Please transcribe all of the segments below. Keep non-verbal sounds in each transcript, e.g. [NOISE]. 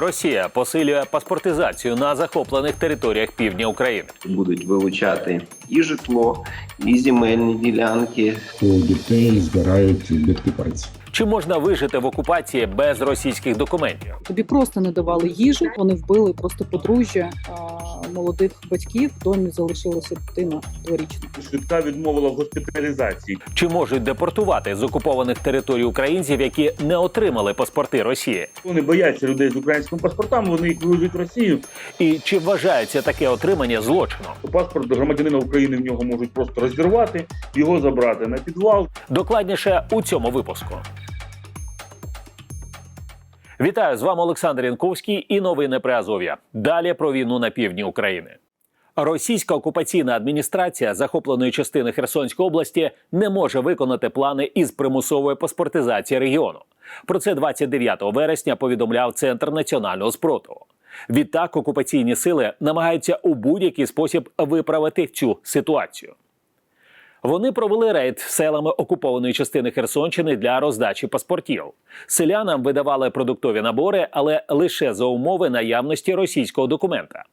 Росія посилює паспортизацію на захоплених територіях півдня України. будуть вилучати і житло, і земельні ділянки, у дітей збирають відбитки пальців. Чи можна вижити в окупації без російських документів? Тобі просто не давали їжу. Вони вбили просто подружжя молодих батьків. В домі залишилася дитина дворічна. Швидка відмовила в госпіталізації. Чи можуть депортувати з окупованих територій українців, які не отримали паспорти Росії? Вони бояться людей з українськими паспортами. Вони їх вивезуть в Росію. І чи вважається таке отримання злочином? Паспорт громадянина України в нього можуть просто розірвати, його забрати на підвал. Докладніше у цьому випуску. Вітаю з вами Олександр Янковський і новини при Азов'я. Далі про війну на півдні України. Російська окупаційна адміністрація захопленої частини Херсонської області не може виконати плани із примусової паспортизації регіону. Про це 29 вересня повідомляв Центр національного спротиву. Відтак окупаційні сили намагаються у будь-який спосіб виправити цю ситуацію. Вони провели рейд селами окупованої частини Херсонщини для роздачі паспортів. Селянам видавали продуктові набори, але лише за умови наявності російського документа.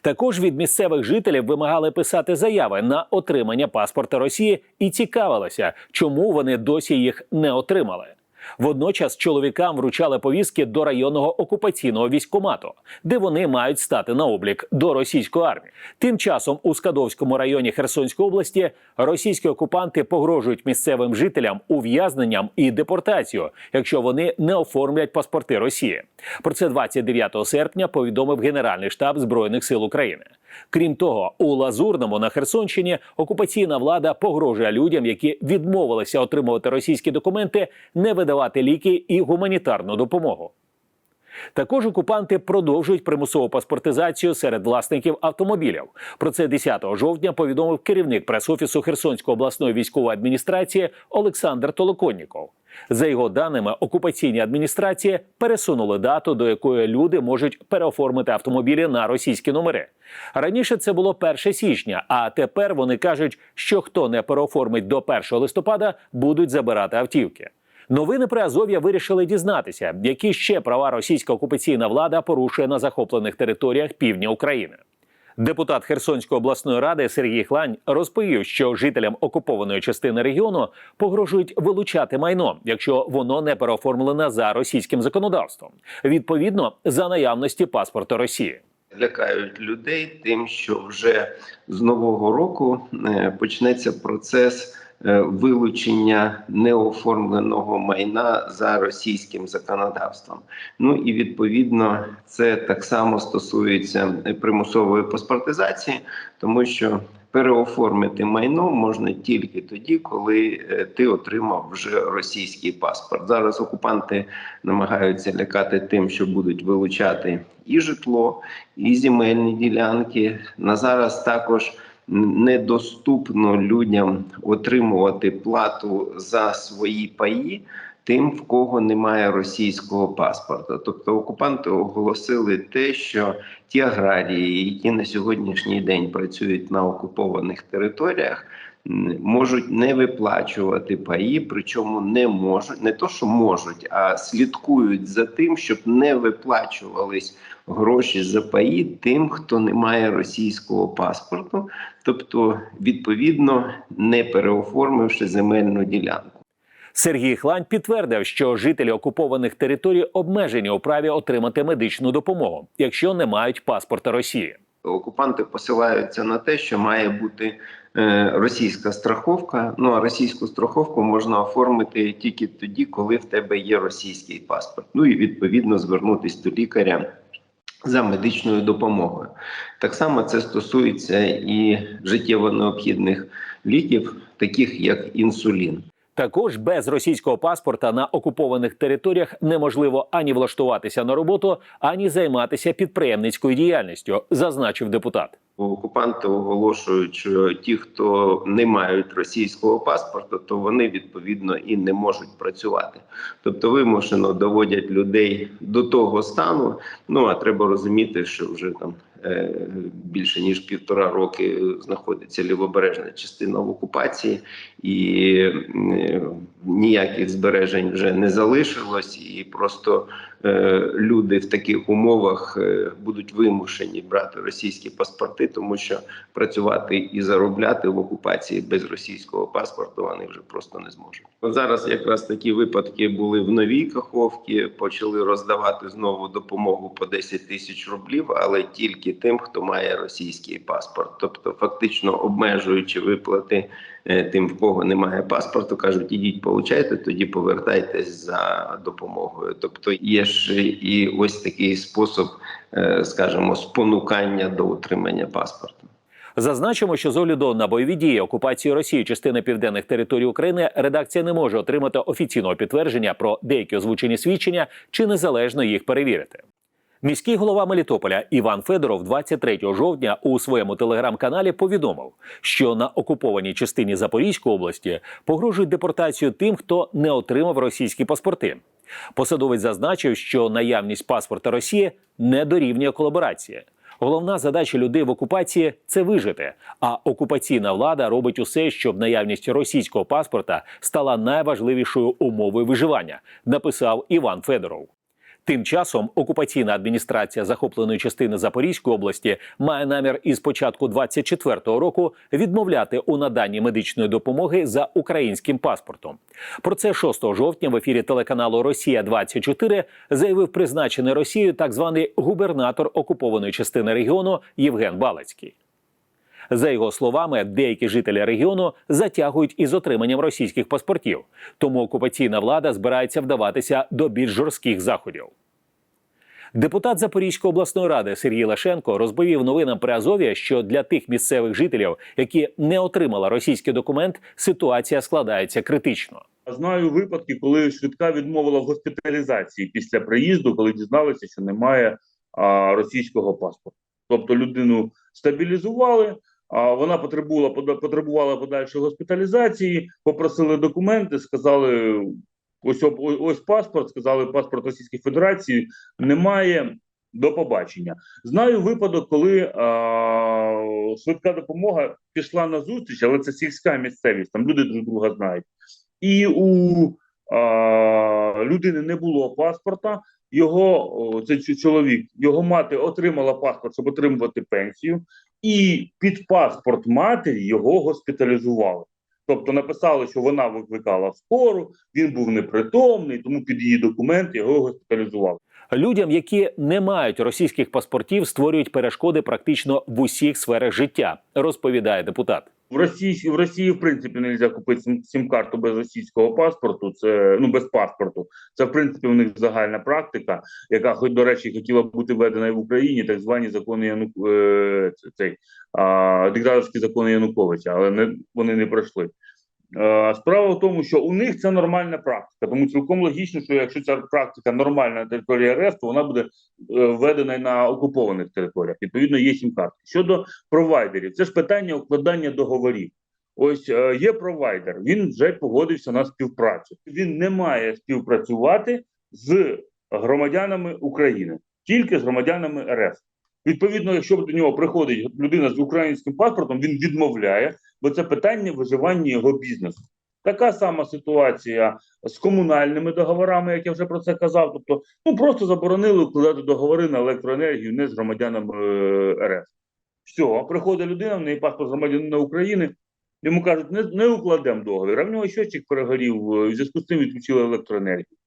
Також від місцевих жителів вимагали писати заяви на отримання паспорта Росії і цікавилися, чому вони досі їх не отримали. Водночас чоловікам вручали повістки до районного окупаційного військкомату, де вони мають стати на облік до російської армії. Тим часом у Скадовському районі Херсонської області російські окупанти погрожують місцевим жителям ув'язненням і депортацією, якщо вони не оформлять паспорти Росії. Про це 29 серпня повідомив Генеральний штаб збройних сил України. Крім того, у Лазурному на Херсонщині окупаційна влада погрожує людям, які відмовилися отримувати російські документи, не видавати ліки і гуманітарну допомогу. Також окупанти продовжують примусову паспортизацію серед власників автомобілів. Про це 10 жовтня повідомив керівник прес-офісу Херсонської обласної військової адміністрації Олександр Толоконніков. За його даними, окупаційні адміністрації пересунули дату, до якої люди можуть переоформити автомобілі на російські номери. Раніше це було 1 січня, а тепер вони кажуть, що хто не переоформить до 1 листопада, будуть забирати автівки. Новини при Азов'я вирішили дізнатися, які ще права російська окупаційна влада порушує на захоплених територіях півдня України. Депутат Херсонської обласної ради Сергій Хлань розповів, що жителям окупованої частини регіону погрожують вилучати майно, якщо воно не переоформлене за російським законодавством, відповідно за наявності паспорта Росії. лякають людей тим, що вже з нового року е, почнеться процес вилучення неоформленого майна за російським законодавством. Ну і відповідно це так само стосується е, примусової паспортизації, тому що переоформити майно можна тільки тоді, коли е, ти отримав вже російський паспорт. Зараз окупанти намагаються лякати тим, що будуть вилучати і житло, і земельні ділянки. На зараз також недоступно людям отримувати плату за свої паї. Тим, в кого немає російського паспорта, тобто окупанти оголосили те, що ті аграрії, які на сьогоднішній день працюють на окупованих територіях, можуть не виплачувати паї, причому не можуть, не то, що можуть, а слідкують за тим, щоб не виплачувались гроші за паї тим, хто не має російського паспорту, тобто відповідно не переоформивши земельну ділянку. Сергій Хлань підтвердив, що жителі окупованих територій обмежені у праві отримати медичну допомогу, якщо не мають паспорта Росії. Окупанти посилаються на те, що має бути російська страховка. Ну а російську страховку можна оформити тільки тоді, коли в тебе є російський паспорт. Ну і відповідно звернутися до лікаря за медичною допомогою. Так само це стосується і життєво необхідних ліків, таких як інсулін. Також без російського паспорта на окупованих територіях неможливо ані влаштуватися на роботу, ані займатися підприємницькою діяльністю, зазначив депутат. Окупанти оголошують, що ті, хто не мають російського паспорта, то вони відповідно і не можуть працювати. Тобто вимушено доводять людей до того стану. Ну а треба розуміти, що вже там більше ніж півтора роки знаходиться лівобережна частина в окупації, і е, ніяких збережень вже не залишилось, і просто е, люди в таких умовах е, будуть вимушені брати російські паспорти, тому що працювати і заробляти в окупації без російського паспорту вони вже просто не зможуть. Зараз якраз такі випадки були в новій Каховці. Почали роздавати знову допомогу по 10 тисяч рублів, але тільки тим, хто має російський паспорт, тобто фактично обмежуючи виплати е, тим, в кого немає паспорту, кажуть, ідіть, получайте, тоді повертайтесь за допомогою. Тобто є ж і ось такий спосіб, е, скажімо, спонукання до утримання паспорту. Зазначимо, що з огляду на бойові дії окупації Росії частини південних територій України редакція не може отримати офіційного підтвердження про деякі озвучені свідчення чи незалежно їх перевірити. Міський голова Мелітополя Іван Федоров 23 жовтня у своєму телеграм-каналі повідомив, що на окупованій частині Запорізької області погрожують депортацію тим, хто не отримав російські паспорти. Посадовець зазначив, що наявність паспорта Росії не дорівнює колаборації. Головна задача людей в окупації це вижити. А окупаційна влада робить усе, щоб наявність російського паспорта стала найважливішою умовою виживання, написав Іван Федоров. Тим часом окупаційна адміністрація захопленої частини Запорізької області має намір із початку 24-го року відмовляти у наданні медичної допомоги за українським паспортом. Про це 6 жовтня в ефірі телеканалу Росія 24 заявив призначений Росією так званий губернатор окупованої частини регіону Євген Балацький. За його словами, деякі жителі регіону затягують із отриманням російських паспортів, тому окупаційна влада збирається вдаватися до більш жорстких заходів. Депутат Запорізької обласної ради Сергій Лашенко розповів новинам при Азові, що для тих місцевих жителів, які не отримали російський документ, ситуація складається критично. Знаю випадки, коли швидка відмовила в госпіталізації після приїзду, коли дізналися, що немає а, російського паспорту. Тобто людину стабілізували, вона потребувала потребувала подальшої госпіталізації, попросили документи, сказали. Ось, ось паспорт, сказали паспорт Російської Федерації немає. До побачення. Знаю випадок, коли а, швидка допомога пішла на зустріч, але це сільська місцевість, там люди друг друга знають. І у а, людини не було паспорта. Його це чоловік, його мати отримала паспорт, щоб отримувати пенсію, і під паспорт матері його госпіталізували. Тобто написали, що вона викликала скору, він був непритомний, тому під її документи його госпіталізували. Людям, які не мають російських паспортів, створюють перешкоди практично в усіх сферах життя, розповідає депутат. В Росії в Росії в принципі не можна купити сім- сім-карту без російського паспорту. Це ну без паспорту. Це в принципі у них загальна практика, яка хоч до речі хотіла бути введена і в Україні, так звані закони Янук е, цей а, диктаторські закони Януковича, але не вони не пройшли. Е, Справа в тому, що у них це нормальна практика, тому цілком логічно, що якщо ця практика нормальна на території РФ, то вона буде е, введена на окупованих територіях. Відповідно, є сім картки. Щодо провайдерів, це ж питання укладання договорів. Ось е, є провайдер, він вже погодився на співпрацю. Він не має співпрацювати з громадянами України, тільки з громадянами РФ. Відповідно, якщо до нього приходить людина з українським паспортом, він відмовляє, бо це питання виживання його бізнесу. Така сама ситуація з комунальними договорами, як я вже про це казав. Тобто, ну просто заборонили укладати договори на електроенергію не з громадянами е, РФ. Все, приходить людина, в неї паспорт громадянина України. Йому кажуть, не, не укладемо договір. А в нього щочик перегорів, е, в зв'язку з тим відключили електроенергію.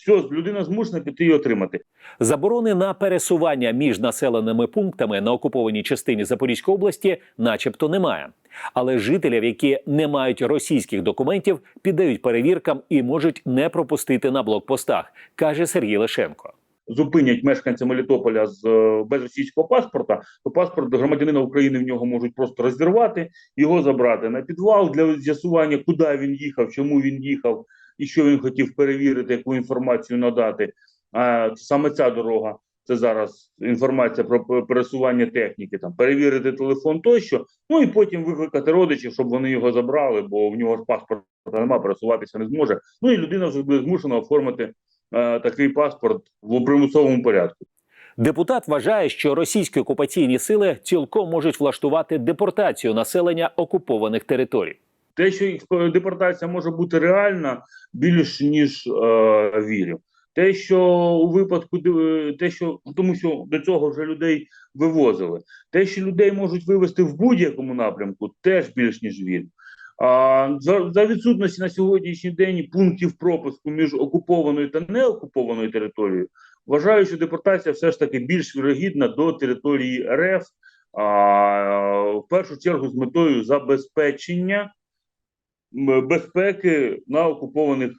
Все, людина змушена піти і отримати. Заборони на пересування між населеними пунктами на окупованій частині Запорізької області, начебто, немає. Але жителів, які не мають російських документів, піддають перевіркам і можуть не пропустити на блокпостах, каже Сергій Лешенко. зупинять мешканця Мелітополя з е, без російського паспорта, то паспорт громадянина України в нього можуть просто розірвати, його забрати на підвал для з'ясування, куди він їхав, чому він їхав і що він хотів перевірити, яку інформацію надати. А саме ця дорога. Це зараз інформація про пересування техніки, там перевірити телефон тощо. Ну і потім викликати родичів, щоб вони його забрали, бо в нього ж паспорта немає, пересуватися не зможе. Ну і людина вже буде змушена оформити е, такий паспорт в примусовому порядку. Депутат вважає, що російські окупаційні сили цілком можуть влаштувати депортацію населення окупованих територій. Те, що їх депортація може бути реальна, більш ніж е, вірю. Те, що у випадку е, те, що тому, що до цього вже людей вивозили, те, що людей можуть вивезти в будь-якому напрямку, теж більш ніж він. А за, за відсутності на сьогоднішній день пунктів пропуску між окупованою та неокупованою територією, вважаю, що депортація все ж таки більш вірогідна до території РФ, а, в першу чергу з метою забезпечення безпеки на окупованих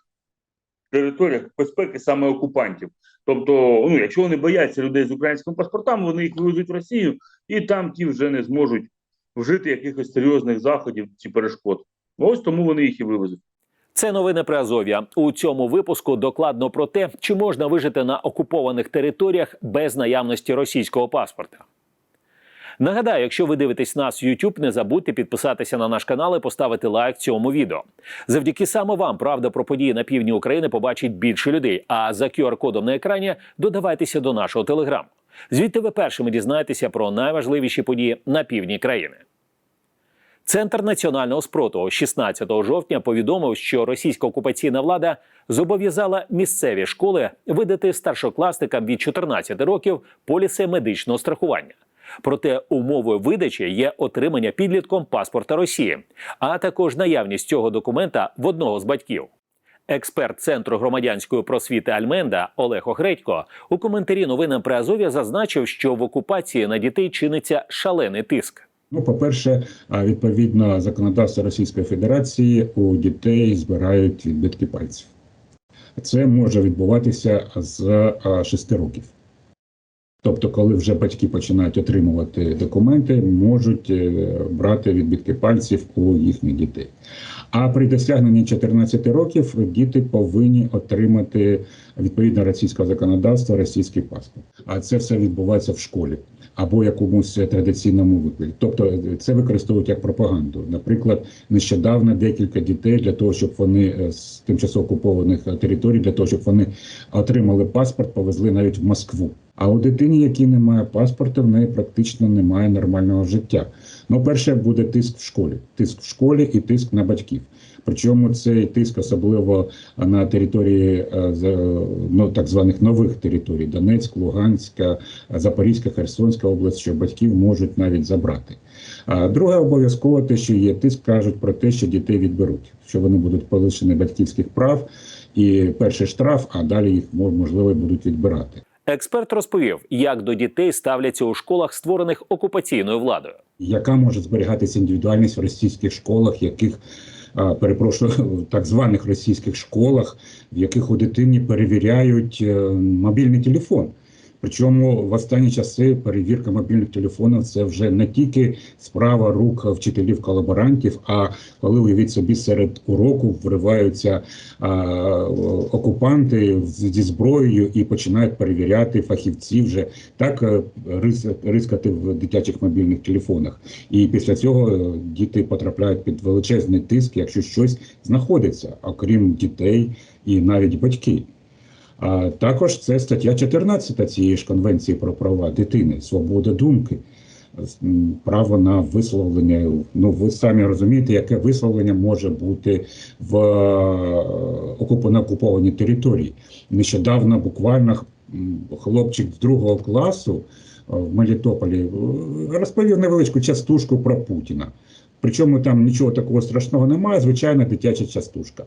територіях, безпеки саме окупантів. Тобто, ну, якщо вони бояться людей з українськими паспортами, вони їх вивезуть в Росію, і там ті вже не зможуть вжити якихось серйозних заходів чи перешкод. Ось тому вони їх і вивезуть. Це новини про Азов'я. У цьому випуску докладно про те, чи можна вижити на окупованих територіях без наявності російського паспорта. Нагадаю, якщо ви дивитесь нас в YouTube, не забудьте підписатися на наш канал і поставити лайк цьому відео. Завдяки саме вам правда про події на півдні України побачить більше людей. А за QR-кодом на екрані додавайтеся до нашого телеграму. Звідти ви першими дізнаєтеся про найважливіші події на півдні країни. Центр національного спротиву 16 жовтня повідомив, що російська окупаційна влада зобов'язала місцеві школи видати старшокласникам від 14 років поліси медичного страхування. Проте умовою видачі є отримання підлітком паспорта Росії, а також наявність цього документа в одного з батьків. Експерт Центру громадянської просвіти Альменда Олег Охредько у коментарі новинам при Азов'я зазначив, що в окупації на дітей чиниться шалений тиск. Ну, по-перше, відповідно законодавства Російської Федерації у дітей збирають відбитки пальців. Це може відбуватися з а, 6 років. Тобто, коли вже батьки починають отримувати документи, можуть е, брати відбитки пальців у їхніх дітей. А при досягненні 14 років діти повинні отримати відповідно російського законодавства російський паспорт. А це все відбувається в школі або якомусь традиційному викладі. Тобто це використовують як пропаганду. Наприклад, нещодавно декілька дітей для того, щоб вони е, з тимчасово окупованих е, територій, для того, щоб вони отримали паспорт, повезли навіть в Москву. А у дитині, якій немає паспорта, в неї практично немає нормального життя. Ну, перше буде тиск в школі, тиск в школі і тиск на батьків. Причому цей тиск особливо на території е, з- ну, так званих нових територій Донецьк, Луганська, Запорізька, Херсонська область, що батьків можуть навіть забрати. А друге, обов'язково те, що є тиск, кажуть про те, що дітей відберуть, що вони будуть полишені батьківських прав, і перший штраф, а далі їх мо- можливо будуть відбирати. Експерт розповів, як до дітей ставляться у школах, створених окупаційною владою. яка може зберігатися індивідуальність в російських школах, яких перепрошую, [LAUGHS] в так званих російських школах, в яких у дитині перевіряють е, мобільний телефон. Причому в останні часи перевірка мобільних телефонів це вже не тільки справа рук вчителів колаборантів, а коли уявіть собі серед уроку вриваються а, окупанти зі зброєю і починають перевіряти фахівці вже так е, рис- рискати в дитячих мобільних телефонах. І після цього е, діти потрапляють під величезний тиск, якщо щось знаходиться, окрім дітей і навіть батьки. А також це стаття 14 цієї ж конвенції про права дитини, свобода думки, право на висловлення. Ну ви самі розумієте, яке висловлення може бути в е, на окупованій території. Нещодавно буквально хлопчик з другого класу е, в Мелітополі е, розповів невеличку частушку про Путіна. Причому там нічого такого страшного немає, звичайна дитяча частушка.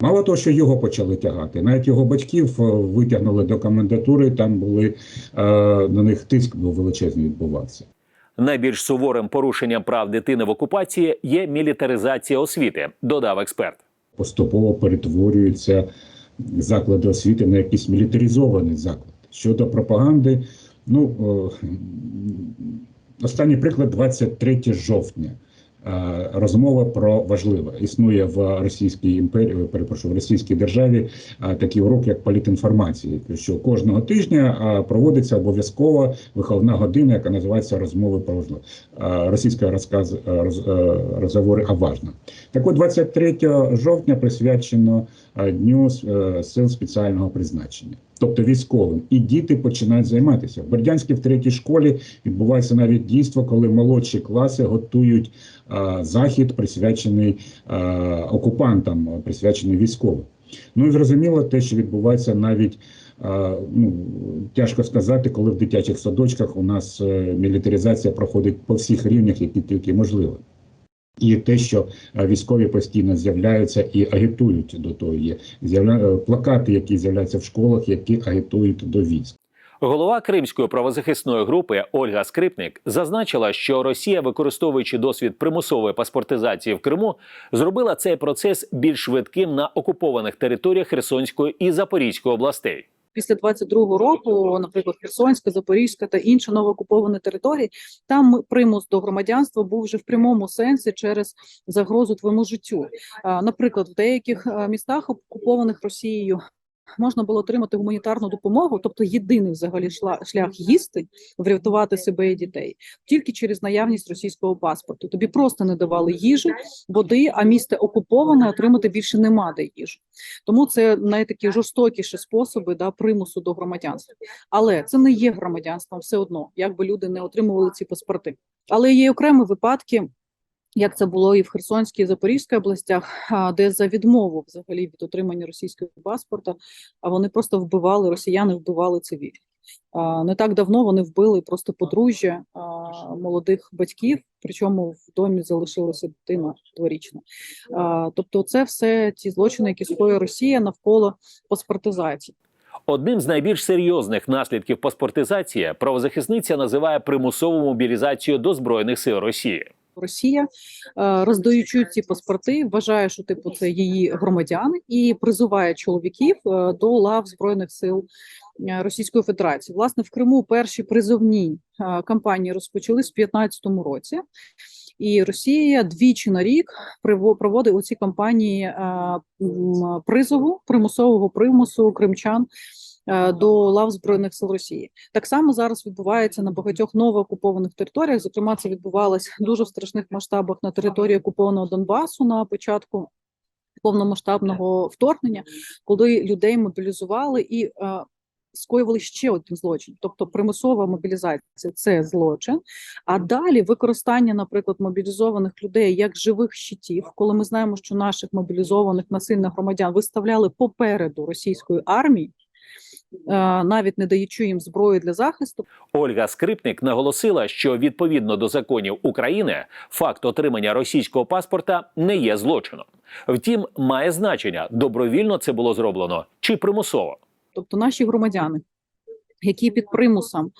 Мало того, що його почали тягати, навіть його батьків е, витягнули до комендатури, там були е, на них тиск був величезний відбувався. Найбільш суворим порушенням прав дитини в окупації є мілітаризація освіти, додав експерт. Поступово перетворюються заклади освіти на якийсь мілітаризований заклад. Щодо пропаганди, ну е, останній приклад 23 жовтня. Е, Розмова про важливе існує в Російській імперії, перепрошую, в Російській державі е, такий урок, як політінформації, що кожного тижня е, проводиться обов'язково виховна година, яка називається розмови про важливе. Е, Російська розказ е, роз, е, розговори о важном. Так от 23 жовтня присвячено е, Дню е, сил спеціального призначення, тобто військовим. І діти починають займатися. В Бердянській в третій школі відбувається навіть дійство, коли молодші класи готують е, захід, присвячений е, окупантам, присвячений військовим. Ну і зрозуміло, те, що відбувається навіть а, ну, тяжко сказати, коли в дитячих садочках у нас е, мілітаризація проходить по всіх рівнях, які тільки можливо. І те, що е, військові постійно з'являються і агітують до того, є з'явля... е, плакати, які з'являються в школах, які агітують до військ. Голова Кримської правозахисної групи Ольга Скрипник зазначила, що Росія, використовуючи досвід примусової паспортизації в Криму, зробила цей процес більш швидким на окупованих територіях Херсонської і Запорізької областей. Після 22-го року, наприклад, Херсонська, Запорізька та інші новоокуповані території, там примус до громадянства був вже в прямому сенсі через загрозу твоєму життю. Наприклад, в деяких містах окупованих Росією. Можна було отримати гуманітарну допомогу, тобто єдиний взагалі шлях їсти, врятувати себе і дітей тільки через наявність російського паспорту. Тобі просто не давали їжу, води, а місце окуповане, отримати більше нема де їжу. Тому це найтакі жорстокіші способи да, примусу до громадянства. Але це не є громадянством все одно, як би люди не отримували ці паспорти. Але є окремі випадки. Як це було і в Херсонській і Запорізькій областях, де за відмову взагалі від отримання російського паспорта, а вони просто вбивали росіяни, вбивали цивілів. Не так давно вони вбили просто подружжя молодих батьків, причому в домі залишилася дитина дворічна. Тобто, це все ті злочини, які скоює Росія навколо паспортизації. Одним з найбільш серйозних наслідків паспортизації правозахисниця називає примусову мобілізацію до збройних сил Росії. Росія, е, роздаючи ці паспорти, вважає, що типу це її громадяни, і призиває чоловіків е, до лав збройних сил е, Російської Федерації. Власне, в Криму перші призовні кампанії розпочали в 2015 році. І Росія двічі на рік проводить оці кампанії призову, примусового примусу кримчан до лав збройних сил Росії. Так само зараз відбувається на багатьох новоокупованих територіях. Зокрема, це відбувалось дуже в страшних масштабах на території окупованого Донбасу на початку повномасштабного вторгнення, коли людей мобілізували і е, скоювали ще один злочин, тобто примусова мобілізація це злочин. А далі використання, наприклад, мобілізованих людей як живих щитів, коли ми знаємо, що наших мобілізованих насильних громадян виставляли попереду російської армії. Е, Навіть не даючи їм зброї для захисту, Ольга Скрипник наголосила, що відповідно до законів України факт отримання російського паспорта не є злочином. Втім, має значення добровільно це було зроблено чи примусово. тобто наші громадяни, які під примусом,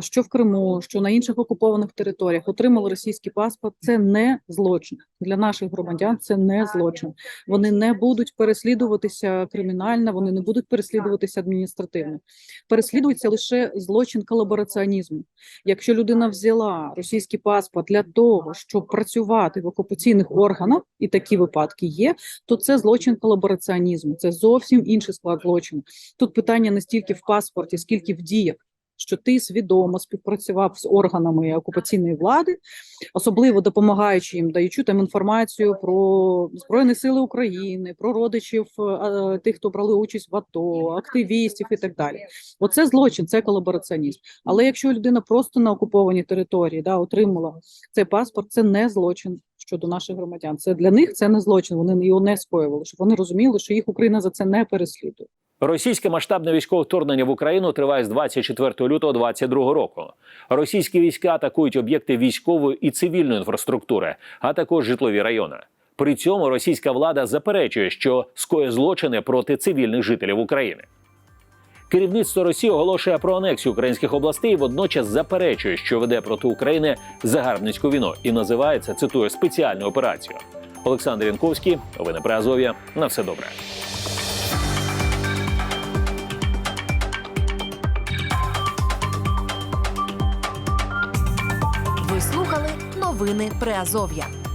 що в Криму, що на інших окупованих територіях отримали російський паспорт, це не злочин для наших громадян. Це не злочин. Вони не будуть переслідуватися кримінально, вони не будуть переслідуватися адміністративно. Переслідується лише злочин колабораціонізму. Якщо людина взяла російський паспорт для того, щоб працювати в окупаційних органах, і такі випадки є, то це злочин колабораціонізму. Це зовсім інший склад злочину. Тут питання не стільки в паспорті, скільки в діях. Що ти свідомо співпрацював з органами окупаційної влади, особливо допомагаючи їм, даючи там інформацію про Збройні Сили України, про родичів е, е, тих, хто брали участь в АТО, активістів і так далі. Оце злочин, це колабораціонізм. Але якщо людина просто на окупованій території да, отримала цей паспорт, це не злочин щодо наших громадян. Це для них це не злочин. Вони його не скоювали, щоб вони розуміли, що їх Україна за це не переслідує. Російське масштабне військове вторгнення в Україну триває з 24 лютого 2022 року. Російські війська атакують об'єкти військової і цивільної інфраструктури, а також житлові райони. При цьому російська влада заперечує, що скоє злочини проти цивільних жителів України. Керівництво Росії оголошує про анексію українських областей, і водночас заперечує, що веде проти України загарбницьку війну і називає це, цитую спеціальну операцію. Олександр Янковський, новини при Азов'я. На все добре. Новини Приазов'я.